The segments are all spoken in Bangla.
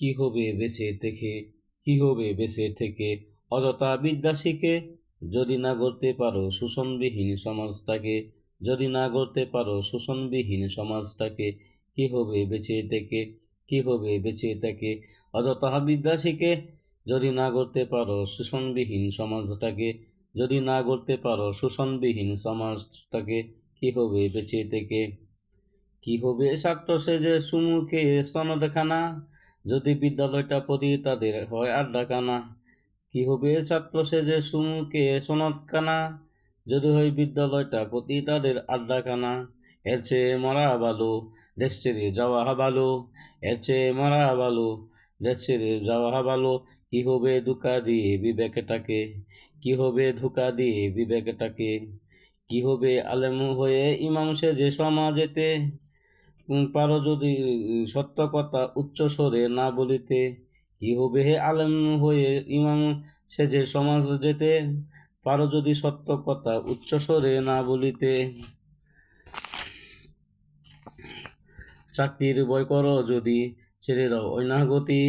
কি হবে বেঁচে থেকে? কি হবে বেঁচে থেকে? অযথা বিদ্যা শিখে যদি না গড়তে পারো শোষণবিহীন সমাজটাকে, যদি না গড়তে পারো শোষণবিহীন সমাজটাকে, কি হবে বেঁচে থেকে? কি হবে বেঁচে থেকে? অযথা বিদ্যা শিখে যদি না গড়তে পারো শোষণবিহীন সমাজটাকে, যদি না গড়তে পারো শোষণবিহীন সমাজটাকে, কি হবে বেঁচে থেকে? কি হবে ছাত্র সেজে সুমুখে স্তন সনদখানা? যদি বিদ্যালয়টা পড়ি তাদের হয় আড্ডা আড্ডাখানা, কি হবে ছাত্র সেজে সুমুখে সনদখানা যদি হয় বিদ্যালয়টা প্রতি তাদের আড্ডাখানা, এর চেয়ে মরা ভালো দেশ ছেড়ে যাওয়া ভালো, এর চেয়ে মরা ভালো দেশ ছেড়ে যাওয়া ভালো, কি হবে ধোকা দিয়ে বিবেকটাকে? কি হবে ধোকা দিয়ে বিবেকটাকে? কি হবে আলেম হয়ে ইমাম সেজে সমাজেতে? পারো যদি সত্য কথা উচ্চ স্বরে না বলিতে কি হবে হে আলেম হয়ে ইমাম সেজে সমাজ যেতে, পারো যদি সত্য কথা উচ্চ স্বরে না বলিতে। চাকরির বয় করো যদি, ছেড়ে দাও অনাগতি।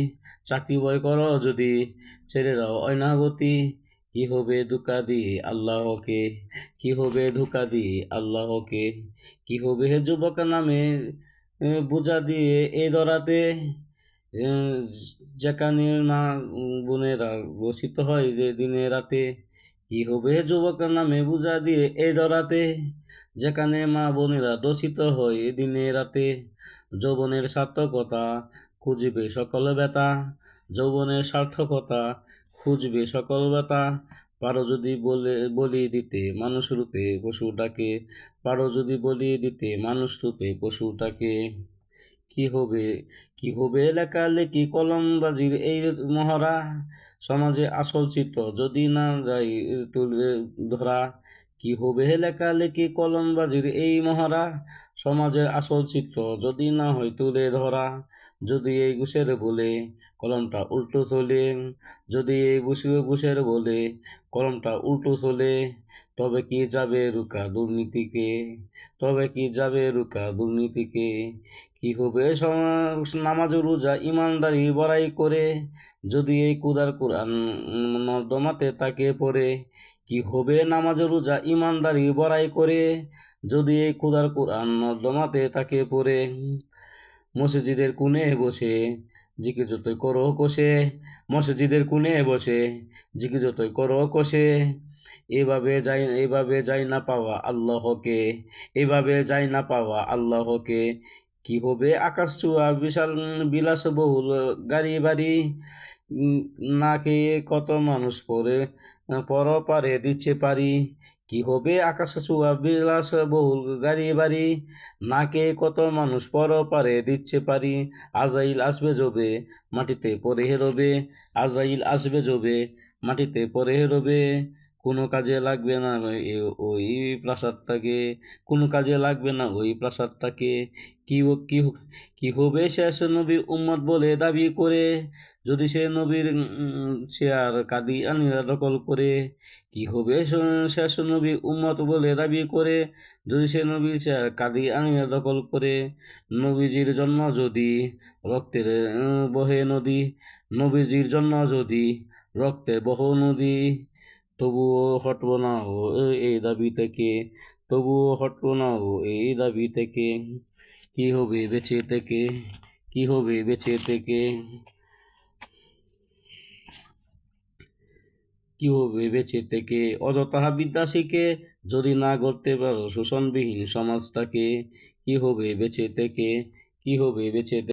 চাকরি বয় করো যদি, ছেড়ে দাও অনাগতি। কি হবে ধোকা দি আল্লাহকে কি হবে ধোকা দিয়ে আল্লাহকে কি হবে হে যুবক নামে বোঝা দিয়ে এ, যেখানে মা বোনেরা বসিত হয় যে দিনে রাতে কি হবে যুবক নামে বোঝা দিয়ে এই দরাতে যেখানে মা বোনেরা দোষিত হয় দিনে রাতে যৌবনের সার্থকতা খুঁজবে সকল ব্যথা যৌবনের সার্থকতা খুঁজবে সকল ব্যথা পারো যদি বলে বলি দিতে মানুষ রূপে পশুটাকে, পারো যদি বলি দিতে মানুষ রূপে পশুটাকে। কি হবে কি হবে লেখালেখি কলমবাজির এই মহড়া? সমাজে আসল চিত্র যদি না যাই তুলে ধরা, কি হবে লেখালেখি কলমবাজির এই মহড়া? সমাজের আসল চিত্র যদি না হয় তুলে ধরা যদি এই ঘুষের বলে কলমটা উল্টো চলে, যদি এই বুসে ঘুষের বলে কলমটা উল্টো চলে, তবে কি যাবে রুকা দুর্নীতিকে? তবে কি যাবে রুকা দুর্নীতিকে? কি হবে নামাজ, রোজা, ইমানদারি বড়াই করে? যদি এই কুদার কোরআন নর্দমাতে তাকে পড়ে, কি হবে নামাজ, রোজা, ইমানদারি বড়াই করে? যদি এই কুদার কোরআন নর্দমাতে তাকে পড়ে মসজিদের কোণে বসে জিকে যতই করো কষে, মসজিদের কোণে বসে জিকে যতই করো কষে। এভাবে যাই এভাবে যাই না পাওয়া আল্লাহকে, এভাবে যাই না পাওয়া আল্লাহকে। কি হবে আকাশ ছোঁয়া, বিশাল বিলাসবহুল গাড়ি বাড়ি না খেয়ে কত মানুষ পরে পর পারে দিচ্ছে পারি। কি হবে আকাশ ছোঁয়া বিলাসবহুল গাড়ি বাড়ি। নাকে কত মানুষ পর পারে দিচ্ছে পারি। আজাইল আসবে জবে মাটিতে পরে হেরবে আজাইল আসবে জবে মাটিতে পরে হেরবে কোনো কাজে লাগবে না ওই প্রাসাদটাকে, কোনো কাজে লাগবে না, ওই প্রাসাদটাকে। কি কি কি হবে শেষ নবী উম্মত বলে দাবি করে। যদি সে নবীর সে আর কাদি আনিরা দখল করে, কি হবে শেষ নবী উম্মত বলে দাবি করে। যদি সে নবী সে আর কাদি আনিরা দখল করে, নবীজির জন্য যদি রক্তের বহে নদী, নবীজির জন্য যদি রক্তে বহ নদী। তবুও হটব না ও এই দাবি থেকে, তবুও হটব না ও এই দাবি থেকে। কি হবে বেঁচে থেকে, কি হবে বেঁচে থেকে? কি হবে বেঁচে থেকে? অযথা বিদ্যা শিখে যদি না করতে পারো, শোষণবিহীন সমাজটাকে, কি হবে বেঁচে থেকে? কি হবে বেঁচে